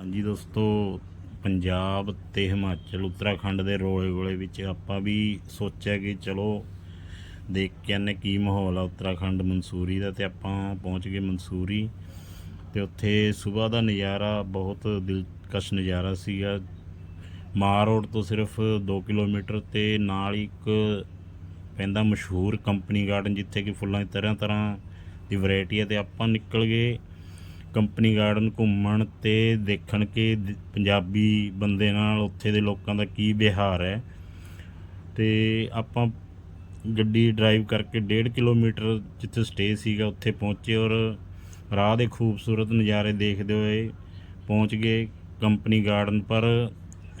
ਹਾਂਜੀ ਦੋਸਤੋ, ਪੰਜਾਬ ਤੇ ਹਿਮਾਚਲ, ਉੱਤਰਾਖੰਡ ਦੇ ਰੋਲੇ ਗੋਲੇ ਵਿੱਚ ਆਪਾਂ ਵੀ ਸੋਚਿਆ ਕਿ ਚਲੋ ਦੇਖ ਕੇ ਆਨੇ ਕੀ ਮਾਹੌਲ ਆ ਉੱਤਰਾਖੰਡ ਮਨਸੂਰੀ ਦਾ ਤੇ ਆਪਾਂ ਪਹੁੰਚ ਗਏ ਮਨਸੂਰੀ ਤੇ ਉੱਥੇ ਸਵੇਰ ਦਾ ਨਜ਼ਾਰਾ ਬਹੁਤ ਦਿਲਕਸ਼ ਨਜ਼ਾਰਾ ਸੀਗਾ। ਮਾਰ ਰੋਡ ਤੋਂ ਸਿਰਫ 2 ਕਿਲੋਮੀਟਰ ਤੇ ਨਾਲ ਇੱਕ ਪੈਂਦਾ ਮਸ਼ਹੂਰ ਕੰਪਨੀ ਗਾਰਡਨ ਜਿੱਥੇ ਕਿ ਫੁੱਲਾਂ ਦੀ ਤਰ੍ਹਾਂ ਤਰ੍ਹਾਂ ਦੀ ਵੈਰਾਈਟੀ ਹੈ ਤੇ ਆਪਾਂ ਨਿਕਲ ਗਏ ਕੰਪਨੀ ਗਾਰਡਨ ਘੁੰਮਣ ਤੇ ਦੇਖਣ ਕਿ ਪੰਜਾਬੀ ਬੰਦੇ ਨਾਲ ਉੱਥੇ ਦੇ ਲੋਕਾਂ ਦਾ ਕੀ ਵਿਹਾਰ ਹੈ। ਤੇ ਆਪਾਂ ਗੱਡੀ ਡਰਾਈਵ ਕਰਕੇ 1.5 ਕਿਲੋਮੀਟਰ ਜਿੱਥੇ ਸਟੇ ਸੀਗਾ, ਉੱਥੇ ਪਹੁੰਚੇ ਔਰ ਰਾਹ ਦੇ ਖੂਬਸੂਰਤ ਨਜ਼ਾਰੇ ਦੇਖਦੇ ਹੋਏ ਪਹੁੰਚ ਗਏ ਕੰਪਨੀ ਗਾਰਡਨ। ਪਰ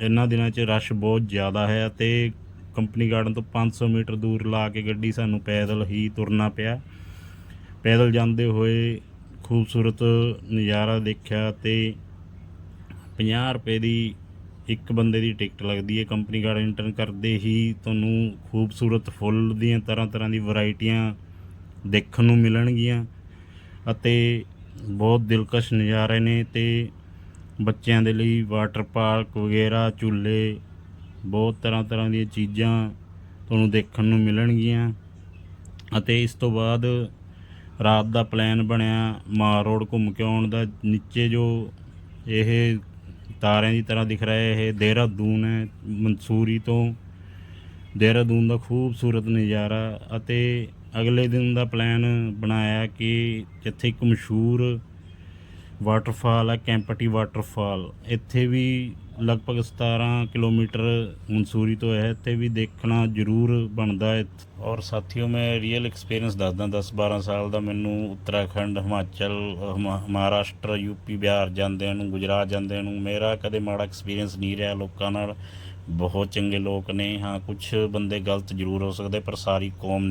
ਇਹਨਾਂ ਦਿਨਾਂ 'ਚ ਰਸ਼ ਬਹੁਤ ਜ਼ਿਆਦਾ ਹੈ ਤੇ ਕੰਪਨੀ ਗਾਰਡਨ ਤੋਂ 500 ਮੀਟਰ ਦੂਰ ਲਾ ਕੇ ਗੱਡੀ ਸਾਨੂੰ ਪੈਦਲ ਹੀ ਤੁਰਨਾ ਪਿਆ। ਪੈਦਲ ਜਾਂਦੇ ਹੋਏ ਖੂਬਸੂਰਤ ਨਜ਼ਾਰਾ ਦੇਖਿਆ ਤੇ 50 ਰੁਪਏ ਦੀ ਇੱਕ ਬੰਦੇ ਦੀ ਟਿਕਟ ਲੱਗਦੀ ਹੈ। ਕੰਪਨੀ ਗਾਰਡਨ ਇੰਟਰਨ ਕਰਦੇ ਹੀ ਤੁਹਾਨੂੰ ਖੂਬਸੂਰਤ ਫੁੱਲ ਦੀਆਂ ਤਰ੍ਹਾਂ ਤਰ੍ਹਾਂ ਦੀ ਵੈਰਾਈਟੀਆਂ ਦੇਖਣ ਨੂੰ ਮਿਲਣਗੀਆਂ ਅਤੇ ਬਹੁਤ ਦਿਲਕਸ਼ ਨਜ਼ਾਰੇ ਨੇ ਤੇ ਬੱਚਿਆਂ ਦੇ ਲਈ ਵਾਟਰ ਪਾਰਕ ਵਗੈਰਾ, ਝੂਲੇ, ਬਹੁਤ ਤਰ੍ਹਾਂ ਤਰ੍ਹਾਂ ਦੀਆਂ ਚੀਜ਼ਾਂ ਤੁਹਾਨੂੰ ਦੇਖਣ ਨੂੰ ਮਿਲਣਗੀਆਂ ਅਤੇ ਇਸ ਤੋਂ ਬਾਅਦ ਰਾਤ ਦਾ ਪਲਾਨ ਬਣਿਆ ਮਾਰ ਰੋਡ ਘੁੰਮ ਕੇ ਆਉਣ ਦਾ, ਨੀਚੇ ਜੋ ਇਹ ਤਾਰਿਆਂ ਦੀ ਤਰ੍ਹਾਂ ਦਿਖ ਰਿਹਾ ਹੈ ਇਹ ਦੇਹਰਾਦੂਨ ਹੈ, ਮਨਸੂਰੀ ਤੋਂ। ਦੇਹਰਾਦੂਨ ਦਾ ਖੂਬਸੂਰਤ ਨਜ਼ਾਰਾ ਅਤੇ ਅਗਲੇ ਦਿਨ ਦਾ ਪਲਾਨ ਬਣਾਇਆ ਕਿ ਜਿੱਥੇ ਇੱਕ ਮਸ਼ਹੂਰ ਵਾਟਰਫਾਲ ਹੈ, ਕੈਂਪਟੀ ਵਾਟਰਫਾਲ ਇੱਥੇ ਵੀ ਲਗਭਗ 17 ਕਿਲੋਮੀਟਰ ਮਨਸੂਰੀ ਤੋਂ ਹੈ, ਇੱਥੇ ਵੀ ਦੇਖਣਾ ਜ਼ਰੂਰ ਬਣਦਾ ਹੈ। ਔਰ ਸਾਥੀਓ, ਮੈਂ ਰੀਅਲ ਐਕਸਪੀਰੀਅੰਸ ਦੱਸਦਾ 10 12 ਸਾਲ ਦਾ ਮੈਨੂੰ ਉੱਤਰਾਖੰਡ, ਹਿਮਾਚਲ, ਹਮਾ- ਮਹਾਰਾਸ਼ਟਰ ਯੂਪੀ ਬਿਹਾਰ ਜਾਂਦਿਆਂ ਨੂੰ, ਗੁਜਰਾਤ ਜਾਂਦੇ ਨੂੰ ਮੇਰਾ ਕਦੇ ਮਾੜਾ ਐਕਸਪੀਰੀਅੰਸ ਨਹੀਂ ਰਿਹਾ ਲੋਕਾਂ ਨਾਲ। ਬਹੁਤ ਚੰਗੇ ਲੋਕ ਨੇ, ਹਾਂ ਕੁਝ ਬੰਦੇ ਗਲਤ ਜ਼ਰੂਰ ਹੋ ਸਕਦੇ, ਪਰ ਸਾਰੀ ਕੌਮ ਨਹੀਂ